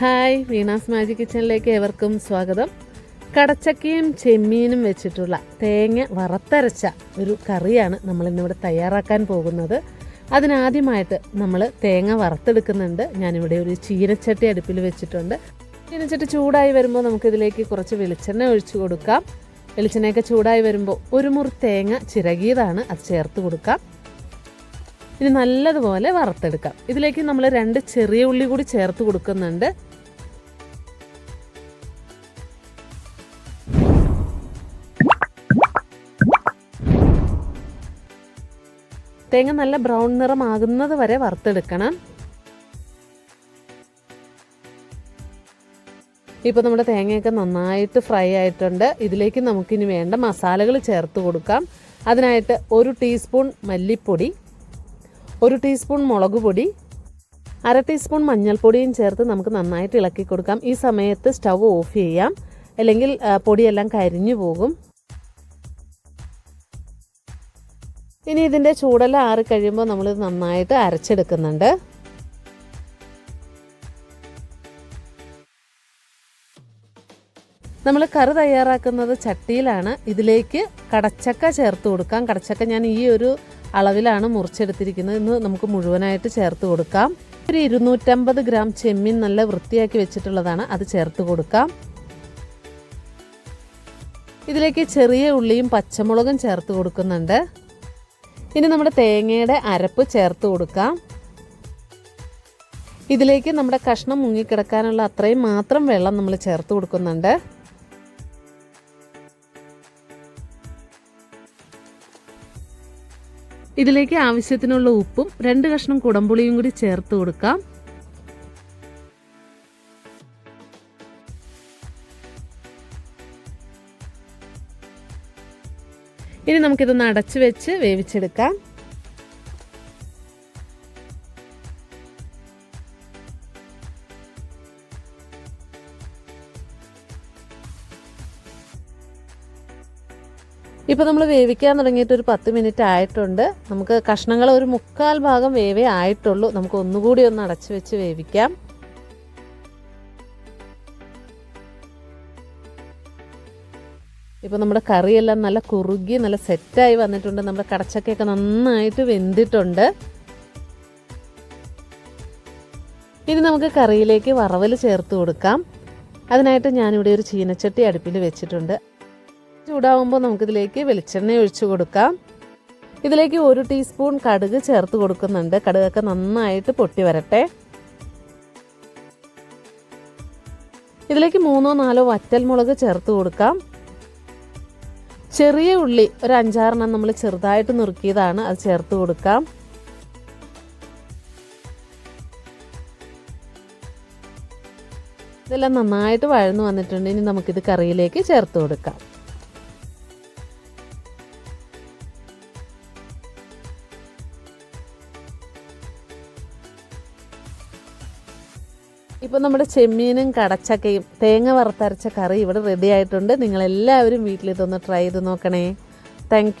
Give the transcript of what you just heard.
Hi Veena's magic കിച്ചണിലേക്ക് ഏവർക്കും സ്വാഗതം. കടച്ചക്കയും ചെമ്മീനും വെച്ചിട്ടുള്ള തേങ്ങ വറുത്തരച്ച ഒരു കറിയാണ് നമ്മൾ ഇന്നിവിടെ തയ്യാറാക്കാൻ പോകുന്നത്. അതിനാദ്യമായിട്ട് നമ്മൾ തേങ്ങ വറുത്തെടുക്കുന്നുണ്ട്. ഞാനിവിടെ ഒരു ചീനച്ചട്ടി അടുപ്പിൽ വെച്ചിട്ടുണ്ട്. ചീനച്ചട്ടി ചൂടായി വരുമ്പോൾ നമുക്കിതിലേക്ക് കുറച്ച് വെളിച്ചെണ്ണ ഒഴിച്ചു കൊടുക്കാം. വെളിച്ചെണ്ണയൊക്കെ ചൂടായി വരുമ്പോൾ ഒരു മുറി തേങ്ങ ചിരകിയതാണ് അത് ചേർത്ത് കൊടുക്കാം. ഇനി നല്ലതുപോലെ വറുത്തെടുക്കാം. ഇതിലേക്ക് നമ്മൾ രണ്ട് ചെറിയ ഉള്ളി കൂടി ചേർത്ത് കൊടുക്കുന്നുണ്ട്. തേങ്ങ നല്ല ബ്രൗൺ നിറമാകുന്നത് വരെ വറുത്തെടുക്കണം. ഇപ്പോൾ നമ്മുടെ തേങ്ങയൊക്കെ നന്നായിട്ട് ഫ്രൈ ആയിട്ടുണ്ട്. ഇതിലേക്ക് നമുക്കിനി വേണ്ട മസാലകൾ ചേർത്ത് കൊടുക്കാം. അതിനായിട്ട് ഒരു ടീസ്പൂൺ മല്ലിപ്പൊടി ഒരു ടീസ്പൂൺ മുളക് പൊടി അര ടീസ്പൂൺ മഞ്ഞൾപ്പൊടിയും ചേർത്ത് നമുക്ക് നന്നായിട്ട് ഇളക്കി കൊടുക്കാം. ഈ സമയത്ത് സ്റ്റവ് ഓഫ് ചെയ്യാം. അല്ലെങ്കിൽ പൊടിയെല്ലാം കരിഞ്ഞു പോകും. ഇനി ഇതിന്റെ ചൂടെല്ലാം ആറി കഴിയുമ്പോൾ നമ്മളിത് നന്നായിട്ട് അരച്ചെടുക്കുന്നുണ്ട്. നമ്മൾ കറി തയ്യാറാക്കുന്നത് ചട്ടിയിലാണ്. ഇതിലേക്ക് കടച്ചക്ക ചേർത്ത് കൊടുക്കാം. കടച്ചക്ക ഞാൻ ഈ ഒരു അളവിലാണ് മുറിച്ചെടുത്തിരിക്കുന്നത്. ഇന്ന് നമുക്ക് മുഴുവനായിട്ട് ചേർത്ത് കൊടുക്കാം. ഒരു ഇരുന്നൂറ്റമ്പത് ഗ്രാം ചെമ്മീൻ നല്ല വൃത്തിയാക്കി വെച്ചിട്ടുള്ളതാണ്. അത് ചേർത്ത് കൊടുക്കാം. ഇതിലേക്ക് ചെറിയ ഉള്ളിയും പച്ചമുളകും ചേർത്ത് കൊടുക്കുന്നുണ്ട്. ഇനി നമ്മുടെ തേങ്ങയുടെ അരപ്പ് ചേർത്ത് കൊടുക്കാം. ഇതിലേക്ക് നമ്മുടെ കഷ്ണം മുങ്ങിക്കിടക്കാനുള്ള അത്രയും മാത്രം വെള്ളം നമ്മൾ ചേർത്ത് കൊടുക്കുന്നുണ്ട്. ഇതിലേക്ക് ആവശ്യത്തിനുള്ള ഉപ്പും രണ്ട് കഷ്ണം കുടംപുളിയും കൂടി ചേർത്ത് കൊടുക്കാം. ഇനി നമുക്കിതൊന്ന് അടച്ചു വെച്ച് വേവിച്ചെടുക്കാം. ഇപ്പോൾ നമ്മൾ വേവിക്കാൻ തുടങ്ങിയിട്ട് ഒരു പത്ത് മിനിറ്റ് ആയിട്ടുണ്ട്. നമുക്ക് കഷ്ണങ്ങൾ ഒരു മുക്കാൽ ഭാഗം വേവേ ആയിട്ടുള്ളൂ. നമുക്ക് ഒന്നുകൂടി ഒന്ന് അടച്ചു വെച്ച് വേവിക്കാം. ഇപ്പോൾ നമ്മുടെ കറിയെല്ലാം നല്ല കുറുകി നല്ല സെറ്റായി വന്നിട്ടുണ്ട്. നമ്മുടെ കടച്ചക്കയൊക്കെ നന്നായിട്ട് വെന്തിട്ടുണ്ട്. ഇനി നമുക്ക് കറിയിലേക്ക് വറവൽ ചേർത്ത് കൊടുക്കാം. അതിനായിട്ട് ഞാനിവിടെ ഒരു ചീനച്ചട്ടി അടുപ്പിൽ വെച്ചിട്ടുണ്ട്. ചൂടാവുമ്പോൾ നമുക്കിതിലേക്ക് വെളിച്ചെണ്ണ ഒഴിച്ചു കൊടുക്കാം. ഇതിലേക്ക് ഒരു ടീസ്പൂൺ കടുക് ചേർത്ത് കൊടുക്കുന്നുണ്ട്. കടുകൊക്കെ നന്നായിട്ട് പൊട്ടി വരട്ടെ. ഇതിലേക്ക് മൂന്നോ നാലോ വറ്റൽമുളക് ചേർത്ത് കൊടുക്കാം. ചെറിയ ഉള്ളി ഒരു അഞ്ചാറെണ്ണം നമ്മൾ ചെറുതായിട്ട് നുറുക്കിയതാണ് അത് ചേർത്ത് കൊടുക്കാം. ഇതെല്ലാം നന്നായിട്ട് വഴന്നു വന്നിട്ടുണ്ട്. ഇനി നമുക്കിത് കറിയിലേക്ക് ചേർത്ത് കൊടുക്കാം. ഇപ്പോൾ നമ്മുടെ ചെമ്മീനും കടച്ചക്കയും തേങ്ങ വറുത്തരച്ച കറി ഇവിടെ റെഡി ആയിട്ടുണ്ട്. നിങ്ങളെല്ലാവരും വീട്ടിലിതൊന്ന് ട്രൈ ചെയ്ത് നോക്കണേ. താങ്ക്